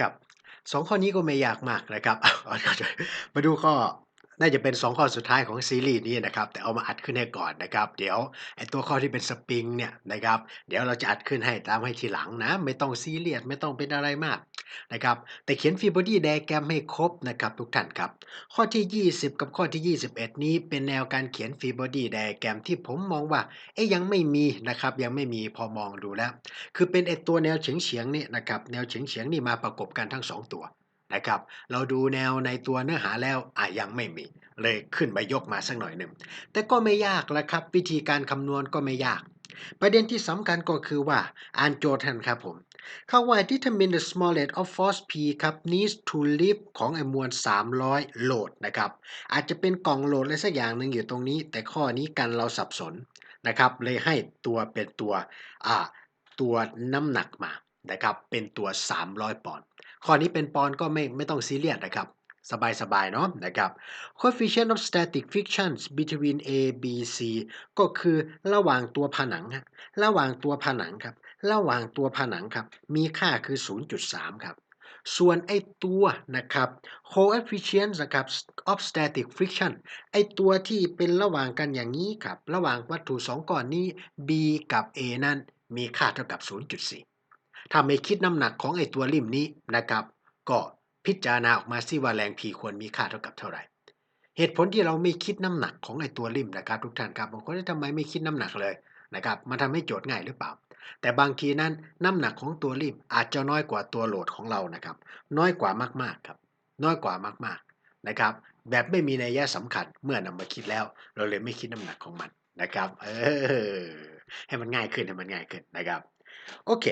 ครับสองข้อนี้ก็ไม่ยากมากนะครับ มาดูข้อ น่าจะเป็น 2 ข้อสุดท้ายของซีรีส์นี้นะครับแต่เอามาอัดขึ้นให้ก่อนนะครับ เดี๋ยวไอ้ตัวข้อที่เป็นสปริงเนี่ยนะครับเดี๋ยวเราจะอัดขึ้นให้ตามให้ทีหลังนะ ไม่ต้องซีเรียสไม่ต้องเป็นอะไรมากนะครับแต่เขียนฟีบอดี้ไดแกรมให้ครบนะครับทุกท่านครับ ข้อที่ 20 กับข้อที่ 21 นี้เป็นแนวการเขียนฟีบอดี้ไดแกรมที่ผมมองว่าเอ๊ยยังไม่มีนะครับยังไม่มีพอมองดูแล้ว คือเป็นไอ้ตัวแนวเฉียงเฉียงนี่นะครับแนวเฉียงเฉียงนี่มาประกบกันทั้งสองตัว นะครับ เราดูแนวในตัวเนื้อหาแล้วอะยังไม่มี เลยขึ้นมายกมาสักหน่อยหนึ่ง แต่ก็ไม่ยากแล้วครับ วิธีการคำนวณก็ไม่ยาก ประเด็นที่สำคัญก็คือว่าอ่านโจทย์ทันครับผมคำว่า determine the smallest of force P ครับ needs to lift ของไอมวล 300 โหลดนะครับ อาจจะเป็นกล่องโหลดอะไรสักอย่างหนึ่งอยู่ตรงนี้ แต่ข้อนี้กันเราสับสนนะครับ เลยให้ตัวเป็นตัวอ่าตัวน้ำหนักมานะครับ เป็นตัว 300 ปอนด์ ข้อนี้เป็นปอนก็ไม่ไม่ต้องซีเรียสนะครับ สบายๆเนาะนะครับ coefficient of static frictions between A B C ก็คือระหว่างตัวผนังฮะระหว่างตัวผนังครับ ระหว่างตัวผนังครับ มีค่าคือ 0.3 ครับส่วนไอตัวนะครับ coefficient นะครับ of static friction ไอตัวที่เป็นระหว่างกันอย่างนี้ครับ ระหว่างวัตถุสองก้อนนี้ B กับ A นั้นมีค่าเท่ากับ 0.4 ถ้าไม่คิดน้ำหนักของไอตัวริมนี้นะครับ ก็พิจารณาออกมาสิว่าแรง P ควรมีค่าเท่ากับเท่าไหร่ เหตุผลที่เราไม่คิดน้ำหนักของไอตัวริมนะครับ ทุกท่านครับบางคนทำไมไม่คิดน้ำหนักเลยนะครับมันทำให้โจทย์ง่ายหรือเปล่า แต่บางทีนั้นน้ำหนักของตัวริมอาจจะน้อยกว่าตัวโหลดของเรานะครับ น้อยกว่ามากๆครับ น้อยกว่ามากๆนะครับ แบบไม่มีนัยยะสำคัญเมื่อนำมาคิดแล้ว เราเลยไม่คิดน้ำหนักของมันนะครับ เออให้มันง่ายขึ้นให้มันง่ายขึ้นนะครับ โอเค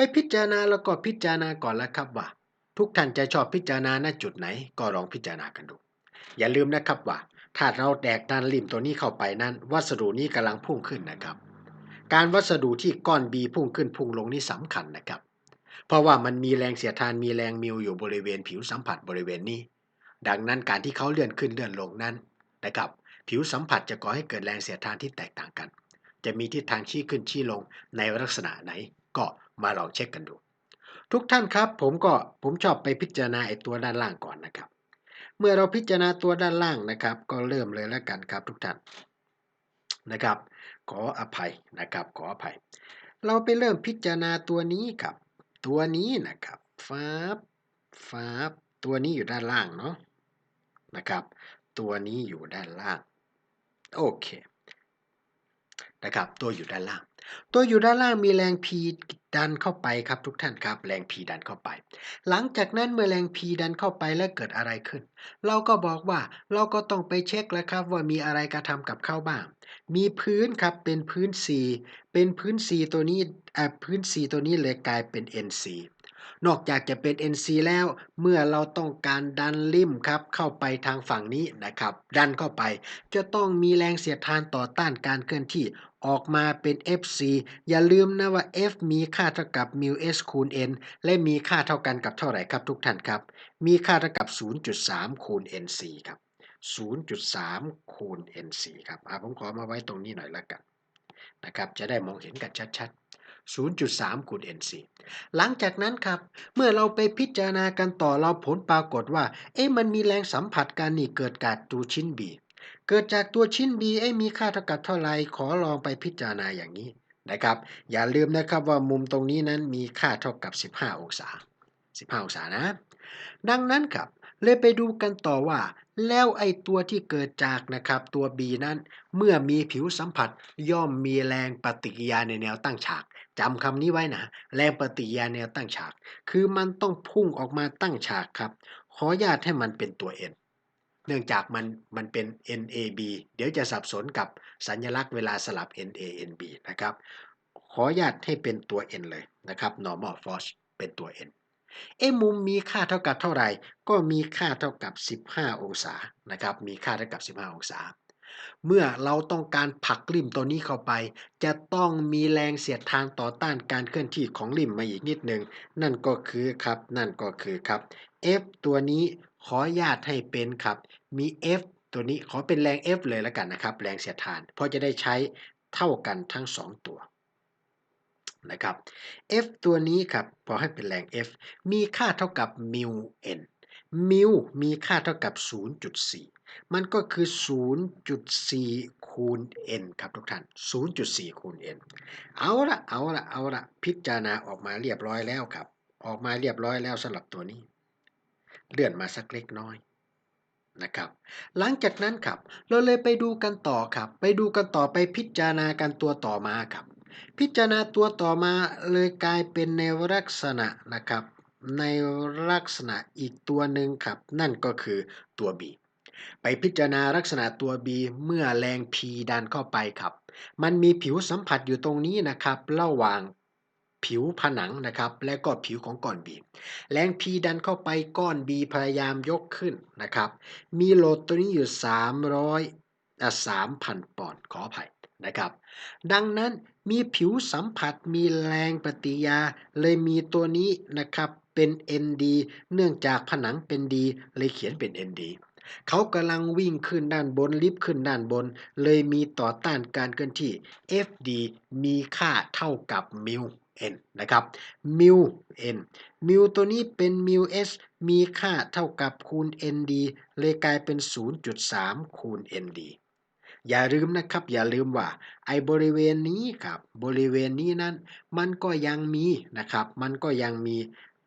ไปพิจารณาแล้วก็พิจารณาก่อนล้วครับว่า ทุกท่านจะชอบพิจารณาณจุดไหน ก็ลองพิจารณากันดู อย่าลืมนะครับว่า ถ้าเราแดกด้านริมตัวนี้เข้าไปนั้น วัสดุนี้กำลังพุ่งขึ้นนะครับ การวัสดุที่ก้อน B พุ่งขึ้นพุ่งลงนี่สำคัญนะครับ เพราะว่ามันมีแรงเสียดทานมีแรงมิวอยู่บริเวณผิวสัมผัสบริเวณนี้ ดังนั้นการที่เขาเลื่อนขึ้นเลื่อนลงนั้นนะครับผิวสัมผัสจะก่อให้เกิดแรงเสียดทานที่แตกต่างกัน จะมีทิศทางชี้ขึ้นชี้ลงในลักษณะไหน ก็มาลองเช็คกันดู ทุกท่านครับผมก็ผมชอบไปพิจารณาไอ้ตัวด้านล่างก่อนนะครับ เมื่อเราพิจารณาตัวด้านล่างนะครับ ก็เริ่มเลยแล้วกันครับทุกท่านนะครับ ขออภัยนะครับ ขออภัย เราไปเริ่มพิจารณาตัวนี้ครับ ตัวนี้นะครับฟ้าบฟ้าบตัวนี้อยู่ด้านล่างเนาะนะครับ ตัวนี้อยู่ด้านล่าง โอเคนะครับ ตัวอยู่ด้านล่าง ตัวอยู่ด้านล่างมีแรง P ดันเข้าไปครับทุกท่านครับ แรง P ดันเข้าไป หลังจากนั้นเมื่อแรง P ดันเข้าไปแล้วเกิดอะไรขึ้น เราก็บอกว่าเราก็ต้องไปเช็คแล้วครับว่ามีอะไรกระทำกับเข้าบ้าง มีพื้นครับเป็นพื้น C เป็นพื้น C ตัวนี้อ่าพื้น C ตัวนี้เลยกลายเป็น NC นอกจากจะเป็น NC แล้ว เมื่อเราต้องการดันริมครับเข้าไปทางฝั่งนี้นะครับ ดันเข้าไป จะต้องมีแรงเสียดทานต่อต้านการเคลื่อนที่ออกมาเป็น FC อย่าลืมนะว่า F มีค่าเท่ากับ mu s คูณ n และมีค่าเท่ากันกับเท่าไหร่ครับทุกท่านครับ มีค่าเท่ากับ 0.3 คูณ nc ครับ 0.3 คูณ nc ครับผมขอมาไว้ตรงนี้หน่อยละกันนะครับ จะได้มองเห็นกันชัดๆ 0.3คูณ nc หลังจากนั้นครับ เมื่อเราไปพิจารณากันต่อเราผลปรากฏว่า เอ๊ะมันมีแรงสัมผัสกันนี่เกิดจากตัวชิ้น B เกิดจากตัวชิ้น B เอ้มีค่าเท่ากับเท่าไรขอลองไปพิจารณาอย่างนี้นะครับ อย่าลืมนะครับว่ามุมตรงนี้นั้นมีค่าเท่ากับ 15 องศา 15 องศานะ ดังนั้นครับ เลยไปดูกันต่อว่า แล้วไอตัวที่เกิดจากนะครับตัว B นั้น เมื่อมีผิวสัมผัส ย่อมมีแรงปฏิกิริยาในแนวตั้งฉากจำคำนี้ไว้นะ แรงปฏิกิริยาแนวตั้งฉาก คือมันต้องพุ่งออกมาตั้งฉากครับ ขอญาตให้มันเป็นตัว N เนื่องจากมันมันเป็น NAB เดี๋ยวจะสับสนกับสัญลักษณ์เวลาสลับ NANB นะครับ ขอญาตให้เป็นตัว N เลยนะครับ normal force เป็นตัว N เอ้มุมมีค่าเท่ากับเท่าไหร่ ก็มีค่าเท่ากับ 15 องศานะครับ มีค่าเท่ากับ 15 องศา เมื่อเราต้องการผลักริมตัวนี้เข้าไป จะต้องมีแรงเสียดทานต่อต้านการเคลื่อนที่ของริมมาอีกนิดหนึ่ง นั่นก็คือครับ นั่นก็คือครับ F ตัวนี้ขอญาตให้เป็นครับ มี F ตัวนี้ขอเป็นแรง F เลยแล้วกันนะครับ แรงเสียดทาน เพราะจะได้ใช้เท่ากันทั้ง 2 ตัว นะครับ F ตัวนี้ครับพอให้เป็นแรง F มีค่าเท่ากับ mu n mu มีค่าเท่ากับ 0.4 มันก็คือ 0.4 คูณ n ครับทุกท่าน 0.4 คูณ n เอาละเอาละเอาละพิจารณาออกมาเรียบร้อยแล้วครับ ออกมาเรียบร้อยแล้วสำหรับตัวนี้ เลื่อนมาสักเล็กน้อยนะครับหลังจากนั้นครับ เราเลยไปดูกันต่อครับ ไปดูกันต่อไปพิจารณากันตัวต่อมาครับ พิจารณาตัวต่อมาเลยกลายเป็นในลักษณะนะครับ ในลักษณะอีกตัวหนึ่งครับ นั่นก็คือตัว B ไปพิจารณาลักษณะตัว B เมื่อแรง P ดันเข้าไปครับ มันมีผิวสัมผัสอยู่ตรงนี้นะครับระหว่างผิวผนังนะครับ และก็ผิวของก้อน B แรง P ดันเข้าไปก้อน B พยายามยกขึ้นนะครับ มีโหลดตัวนี้อยู่ 300อะ3,000 ปอนด์ขออภัยนะครับ ดังนั้น มีผิวสัมผัสมีแรงปฏิยา เลยมีตัวนี้นะครับเป็น ND เนื่องจากผนังเป็น D เลยเขียนเป็น ND เขากำลังวิ่งขึ้นด้านบนลิฟต์ขึ้นด้านบน เลยมีต่อต้านการเคลื่อนที่ FD มีค่าเท่ากับ mu n นะครับ mu n mu ตัวนี้เป็น mu s มีค่าเท่ากับคูณ nd เลยกลายเป็น 0.3 คูณ nd อย่าลืมนะครับ อย่าลืมว่าไอ้บริเวณนี้ครับบริเวณนี้นั้น มันก็ยังมีนะครับ มันก็ยังมี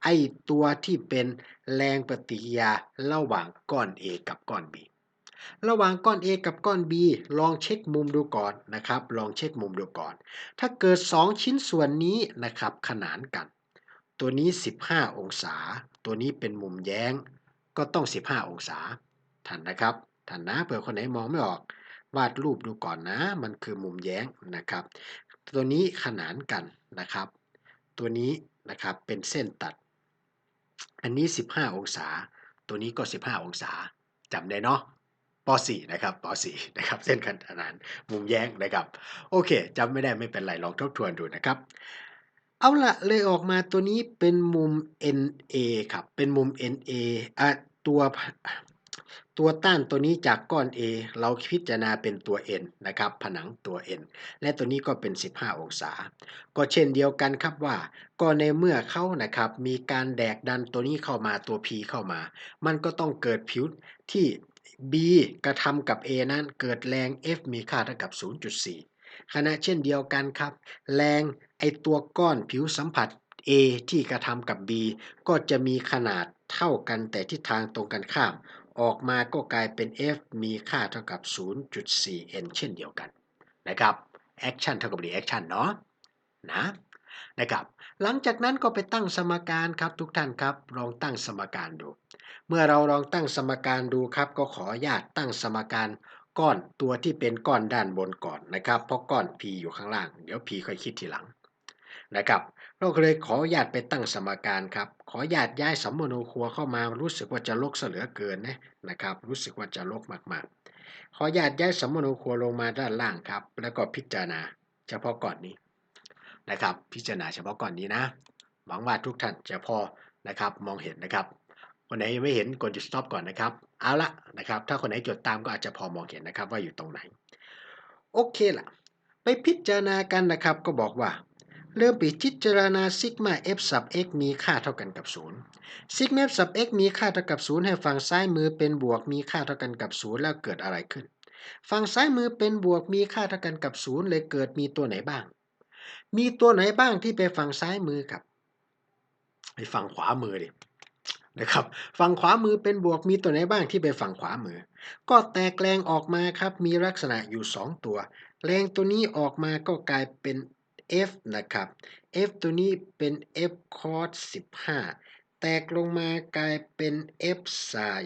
ไอ้ตัวที่เป็นแรงปฏิกิริยาระหว่างก้อน A กับก้อน B ระหว่างก้อน A กับก้อน B ลองเช็คมุมดูก่อนนะครับ ลองเช็คมุมดูก่อน ถ้าเกิด 2 ชิ้นส่วนนี้นะครับขนานกัน ตัวนี้ 15 องศา ตัวนี้เป็นมุมแย้ง ก็ต้อง 15 องศาท่านนะครับท่านนะเผื่อคนไหนมองไม่ออก วาดรูปดูก่อนนะ มันคือมุมแย้งนะครับ ตัวนี้ขนานกันนะครับ ตัวนี้นะครับเป็นเส้นตัด อันนี้ 15 องศา ตัวนี้ก็ 15 องศาจำได้เนาะป .4 นะครับป .4 นะครับ เส้นขนานมุมแย้งนะครับ โอเคจำไม่ได้ไม่เป็นไรลองทบทวนดูนะครับ เอาละเลยออกมาตัวนี้เป็นมุม NA ครับ เป็นมุม NA อะตัว ตัวต้านตัวนี้จากก้อน A เราพิจารณาเป็นตัว N นะครับ ผนังตัว N และตัวนี้ก็เป็น 15 องศา ก็เช่นเดียวกันครับว่า ก็ในเมื่อเขานะครับ มีการแดกดันตัวนี้เข้ามาตัว P เข้ามา มันก็ต้องเกิดผิวที่ B กระทำกับ A นั้นเกิดแรง F มีค่าเท่ากับ 0.4 ขณะเช่นเดียวกันครับ แรงไอตัวก้อนผิวสัมผัส A ที่กระทำกับ B ก็จะมีขนาดเท่ากันแต่ทิศทางตรงกันข้าม ออกมาก็กลายเป็น F มีค่าเท่ากับ 0.4n เช่นเดียวกันนะครับ action เท่ากับ reaction เนาะนะนะครับ หลังจากนั้นก็ไปตั้งสมการครับทุกท่านครับ ลองตั้งสมการดู เมื่อเราลองตั้งสมการดูครับ ก็ขออนุญาตตั้งสมการก้อนตัวที่เป็นก้อนด้านบนก่อนนะครับ เพราะก้อน P อยู่ข้างล่าง เดี๋ยว P ค่อยคิดทีหลังนะครับ เราก็เลยขอญาตไปตั้งสมการครับ ขอญาตย้ายสัมมโนครัวเข้ามารู้สึกว่าจะลกเสือเกินนะนะครับ รู้สึกว่าจะลกมากๆ ขอญาตย้ายสัมมโนครัวลงมาด้านล่างครับ แล้วก็พิจารณาเฉพาะก้อนนี้นะครับ พิจารณาเฉพาะก้อนนี้นะหวังว่าทุกท่านจะพอนะครับมองเห็นนะครับคนไหนยังไม่เห็นกดจุด stop ก่อนนะครับ เอาละนะครับ ถ้าคนไหนจดตามก็อาจจะพอมองเห็นนะครับว่าอยู่ตรงไหน โอเคล่ะไปพิจารณากันนะครับก็บอกว่า เริ่มไปพิจารณาซิกมา f sub x มีค่าเท่ากันกับ 0 ซิกมา f sub x มีค่าเท่ากับ 0 ให้ฝั่งซ้ายมือเป็นบวกมีค่าเท่ากันกับ 0 แล้วเกิดอะไรขึ้น ฝั่งซ้ายมือเป็นบวกมีค่าเท่ากันกับ 0 เลยเกิดมีตัวไหนบ้าง มีตัวไหนบ้างที่ไปฝั่งซ้ายมือครับไปฝั่งขวามือดินะครับฝั่งขวามือเป็นบวกมีตัวไหนบ้างที่ไปฝั่งขวามือ ก็แตกแรงออกมาครับมีลักษณะอยู่ 2 ตัว แรงตัวนี้ออกมาก็กลายเป็น F นะครับ F ตัวนี้เป็น F cos 15 แตกลงมากลายเป็น F sin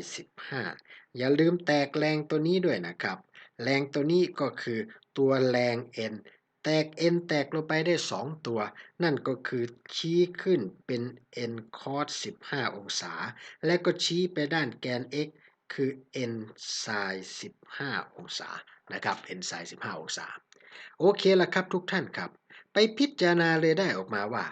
15 อย่าลืมแตกแรงตัวนี้ด้วยนะครับ แรงตัวนี้ก็คือตัวแรง N แตก n แตกลงไปได้ 2 ตัว นั่นก็คือชี้ขึ้นเป็น n cos 15 องศา และก็ชี้ไปด้านแกน x คือ n sin 15 องศานะครับ n sin 15 องศา โอเคละครับทุกท่านครับ ไปพิจารณาเลยได้ออกมาว่า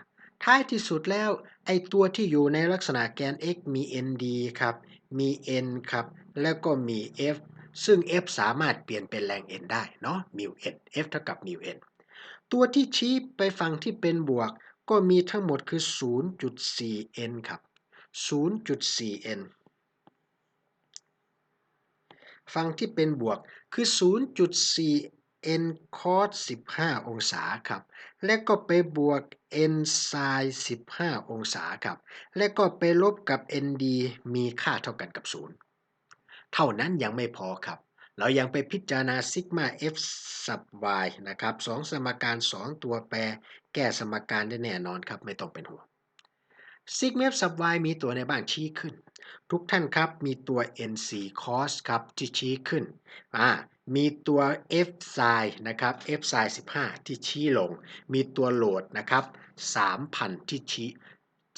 ท้ายที่สุดแล้ว ไอตัวที่อยู่ในลักษณะแกน x มี nd ครับ มี n ครับ แล้วก็มี f ซึ่ง f สามารถเปลี่ยนเป็นแรง n ได้เนาะ mu n f เท่ากับ mu n ตัวที่ชี้ไปฝั่งที่เป็นบวก ก็มีทั้งหมดคือ 0.4 n ครับ 0.4 n ฝั่งที่เป็นบวกคือ 0.4 n cos 15 องศาครับ และก็ไปบวก n sin 15 องศาครับ และก็ไปลบกับ nd มีค่าเท่ากันกับ 0 เท่านั้นยังไม่พอครับ เรายังไปพิจารณาซิกมา f sub y นะครับสองสมการ 2 ตัวแปร แก้สมการได้แน่นอนครับ ไม่ต้องเป็นห่วงซิกเมฟ sub y มีตัวในบ้านชี้ขึ้น ทุกท่านครับมีตัว nc cos ครับที่ชี้ขึ้นอ่า มีตัว f sin นะครับ f sin 15 ที่ชี้ลง มีตัวโหลดนะครับ3,000 ที่ชี้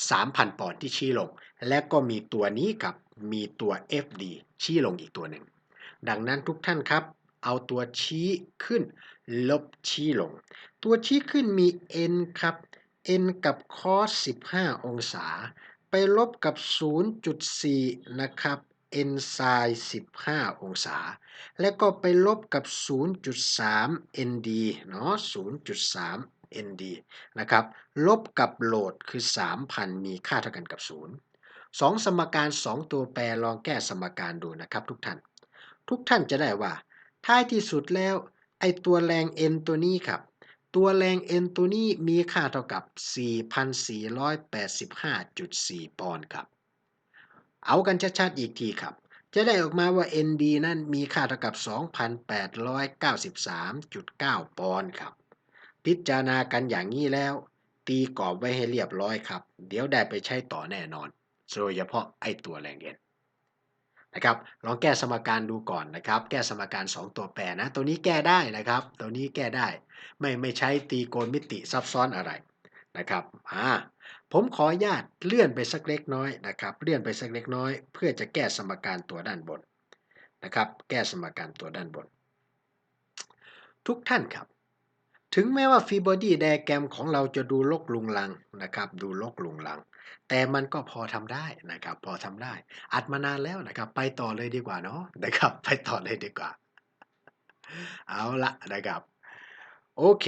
3,000 ปอนด์ที่ชี้ลง และก็มีตัวนี้ครับมีตัว fd ชี้ลงอีกตัวหนึ่ง ดังนั้นทุกท่านครับ เอาตัวชี้ขึ้น ลบชี้ลง ตัวชี้ขึ้นมี n ครับ n กับ cos 15 องศา ไปลบกับ 0.4 นะครับ n sin 15 องศา และก็ไปลบกับ 0.3 nd เนาะ0.3 nd นะครับ ลบกับโหลดคือ 3,000 มีค่าเท่ากันกับ 0 2 สมการ 2 ตัวแปรลองแก้สมการดูนะครับทุกท่าน ทุกท่านจะได้ว่า ท้ายที่สุดแล้ว ไอตัวแรง n ตัวนี้ครับ ตัวแรง n ตัวนี้มีค่าเท่ากับ 4,485.4 ปอนด์ครับ เอากันชัดๆอีกทีครับ จะได้ออกมาว่า ND นั่นมีค่าเท่ากับ 2,893.9 ปอนด์ครับ พิจารณากันอย่างนี้แล้ว ตีกรอบไว้ให้เรียบร้อยครับ เดี๋ยวได้ไปใช้ต่อแน่นอน โดยเฉพาะไอตัวแรงเอ็นนะครับลองแก้สมการดูก่อนนะครับ แก้สมการ 2 ตัวแปรนะ ตัวนี้แก้ได้นะครับ ตัวนี้แก้ได้ ไม่ไม่ใช้ตีโกณมิติซับซ้อนอะไรนะครับอ่าผมขออนุญาตเลื่อนไปสักเล็กน้อยนะครับ เลื่อนไปสักเล็กน้อย เพื่อจะแก้สมการตัวด้านบนนะครับ แก้สมการตัวด้านบน ทุกท่านครับ ถึงแม้ว่าฟีบอดี้ไดแกรมของเราจะดูลกลุงลังนะครับ ดูลกลุงลัง แต่มันก็พอทำได้นะครับ พอทำได้ อัดมานานแล้วนะครับ ไปต่อเลยดีกว่าเนาะนะครับ ไปต่อเลยดีกว่า เอาละนะครับ โอเค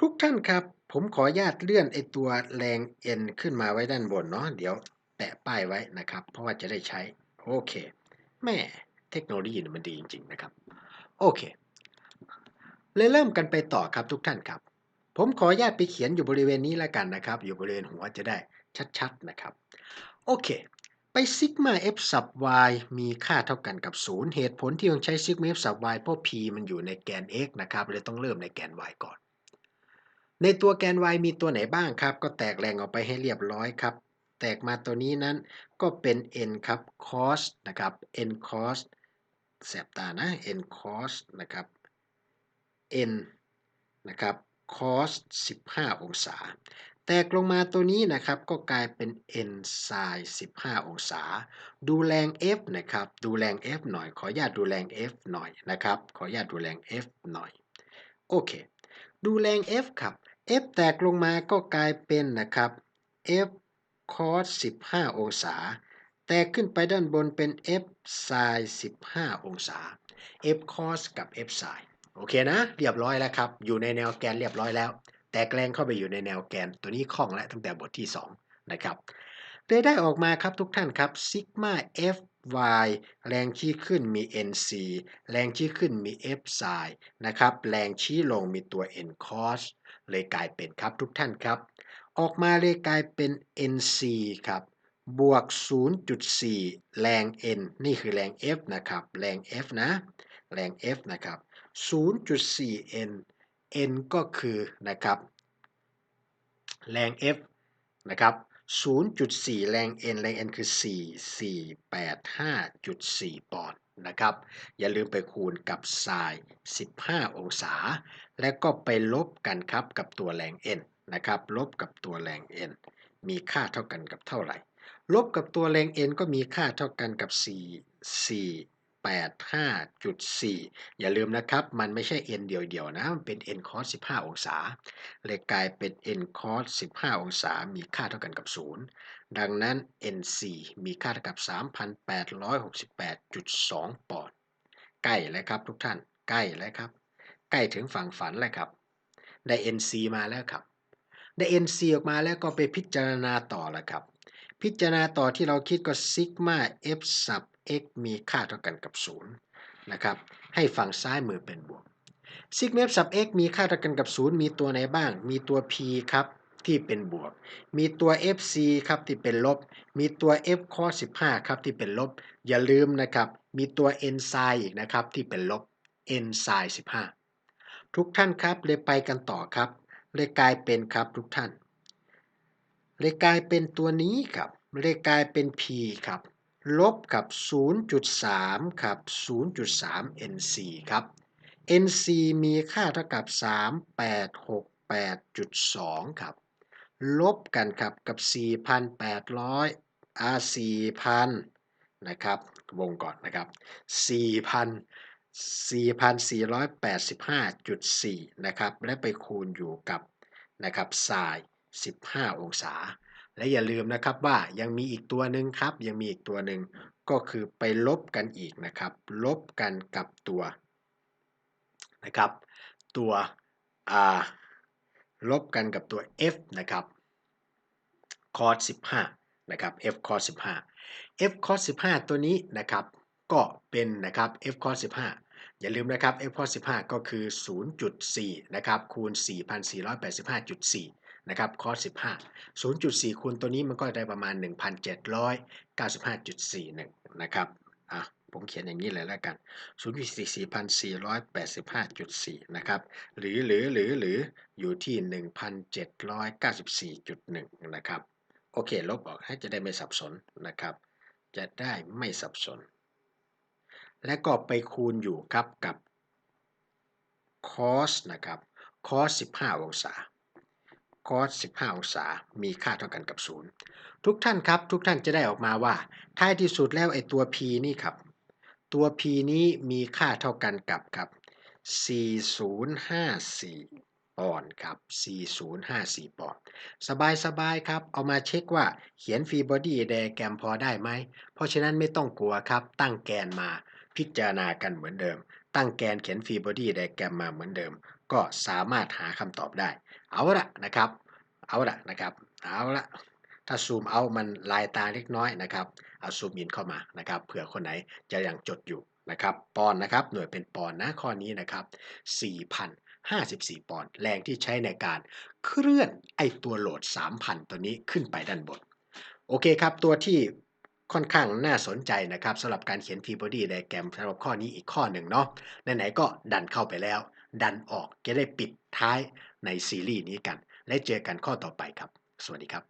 ทุกท่านครับ ผมขออนุญาตเลื่อนไอตัวแรง n ขึ้นมาไว้ด้านบนเนาะเดี๋ยวแปะป้ายไว้นะครับ เพราะว่าจะได้ใช้ โอเค แม่เทคโนโลยีมันดีจริง ๆ นะครับ โอเคเลยเริ่มกันไปต่อครับทุกท่านครับ ผมขออนุญาตไปเขียนอยู่บริเวณนี้แล้วกันนะครับ อยู่บริเวณหัวจะได้ชัด ๆ นะครับ โอเค ไปซิกมา f sub y มีค่าเท่ากันกับ 0 เหตุผลที่ต้องใช้ซิกมา f sub y เพราะ p มันอยู่ในแกน x นะครับเลยต้องเริ่มในแกน y ก่อน ในตัวแกน y มีตัวไหนบ้างครับ ก็แตกแรงออกไปให้เรียบร้อยครับ แตกมาตัวนี้นั้นก็เป็น n ครับ cos นะครับ n cos แสบตานะ n cos นะครับ n นะครับ cos 15 องศา แตกลงมาตัวนี้นะครับก็กลายเป็น n sin 15 องศา ดูแรง F นะครับ ดูแรง F หน่อย ขออนุญาตดูแรง F หน่อยนะครับ ขออนุญาตดูแรง F หน่อย โอเค ดูแรง F ครับ F แตกลงมาก็กลายเป็นนะครับ F cos 15 องศา แตกขึ้นไปด้านบนเป็น F sin 15 องศา F cos กับ F sin โอเคนะ เรียบร้อยแล้วครับ อยู่ในแนวแกนเรียบร้อยแล้ว แต่แกลงเข้าไปอยู่ในแนวแกน ตัวนี้คล่องแล้วตั้งแต่บทที่ 2 นะครับเลยได้ออกมาครับทุกท่านครับซิกมา F y แรงชี้ขึ้นมี nc แรงชี้ขึ้นมี f sin นะครับ แรงชี้ลงมีตัว n cos เลยกลายเป็นครับทุกท่านครับ ออกมาเลยกลายเป็น nc ครับบวก 0.4 แรง n นี่คือแรง f นะครับ แรง f นะ แรง f นะครับ 0.4 n n ก็คือนะครับ แรง f นะครับ 0.4 แรง n แรง n คือ 4485.4 ปอนด์ นะครับ อย่าลืมไปคูณกับ sin 15 องศา และก็ไปลบกันครับกับตัวแรง n นะครับ ลบกับตัวแรง n มีค่าเท่ากันกับเท่าไหร่ ลบกับตัวแรง n ก็มีค่าเท่ากันกับ 4 4 85.4 อย่าลืมนะครับ มันไม่ใช่ n เดียวๆนะ มันเป็น n cos 15 องศา เลยกลายเป็น n cos 15 องศา มีค่าเท่ากันกับ 0 ดังนั้น nc มีค่าเท่ากับ 3,868.2 ปอนด์ ใกล้แล้วครับทุกท่าน ใกล้แล้วครับ ใกล้ถึงฝั่งฝันแล้วครับ ได้ NC มาแล้วครับ ได้ NC ออกมาแล้วก็ไปพิจารณาต่อละครับ พิจารณาต่อที่เราคิดก็ซิกมา f sub x มีค่าเท่ากันกับ 0 นะครับ ให้ฝั่งซ้ายมือเป็นบวกซิกเมฟ sub x มีค่าเท่ากันกับ 0 มีตัวไหนบ้าง มีตัว p ครับ ที่เป็นบวก มีตัว fc ครับที่เป็นลบ มีตัว f cos 15 ครับที่เป็นลบ อย่าลืมนะครับ มีตัว n sin อีกนะครับที่เป็นลบ n sin 15 ทุกท่านครับเลยไปกันต่อครับ เลยกลายเป็นครับทุกท่าน เลยกลายเป็นตัวนี้ครับเลยกลายเป็น p ครับลบกับ 0.3 ครับ 0.3 nc ครับ NC มีค่าเท่ากับ 3868.2 ครับ ลบกันครับกับ 4,800อ่า4,000 นะครับ วงก่อนนะครับ 4,000 4,485.4 นะครับ และไปคูณอยู่กับนะครับ sin 15 องศา และอย่าลืมนะครับว่ายังมีอีกตัวหนึ่งครับ ยังมีอีกตัวหนึ่งก็คือไปลบกันอีกนะครับ ลบกันกับตัวนะครับ ตัว r ลบกันกับตัว f นะครับ cos 15 นะครับ f cos 15 f cos 15 ตัวนี้นะครับ ก็เป็นนะครับ f cos 15 อย่าลืมนะครับ f cos 15 ก็คือ 0.4 นะครับ คูณ 4,485.4 นะครับ cos 15 0.4 คูณตัวนี้มันก็ได้ประมาณ 1,795.41 นะครับ อะ ผมเขียนอย่างนี้เลยแล้วกัน0.4485.4 นะครับ หรือหรือหรือหรืออยู่ที่ 1,794.1 นะครับ โอเค ลบออกให้จะได้ไม่สับสนนะครับ จะได้ไม่สับสน และก็ไปคูณอยู่ครับกับ cos นะครับ cos 15 องศา cos 15 องศา มีค่าเท่ากันกับ 0 ทุกท่านครับ ทุกท่านจะได้ออกมาว่า ท้ายที่สุดแล้วไอ้ตัว p นี่ครับ ตัว p นี้มีค่าเท่ากันกับครับ 4054 ปอนด์ครับ 4054 ปอนด์สบายๆครับ เอามาเช็คว่าเขียนฟรีบอดี้ไดแกรมพอได้ไหม เพราะฉะนั้นไม่ต้องกลัวครับ ตั้งแกนมาพิจารณากันเหมือนเดิม ตั้งแกนเขียนฟรีบอดี้ไดแกรมมาเหมือนเดิม ก็สามารถหาคำตอบได้ เอาละนะครับ เอาละนะครับ เอาละ ถ้าซูมเอามันลายตาเล็กน้อยนะครับเอาซูมอินเข้ามานะครับเผื่อคนไหนจะยังจดอยู่นะครับปอนนะครับหน่วยเป็นปอนนะข้อนี้นะครับ 4,054 ปอนแรงที่ใช้ในการเคลื่อนไอตัวโหลด 3,000 ตัวนี้ขึ้นไปด้านบน โอเคครับ ตัวที่ค่อนข้างน่าสนใจนะครับสำหรับการเขียน free body diagram สำหรับข้อนี้อีกข้อหนึ่งเนาะไหนๆก็ดันเข้าไปแล้ว ดันออกจะได้ปิดท้ายในซีรีส์นี้กัน และเจอกันข้อต่อไปครับ สวัสดีครับ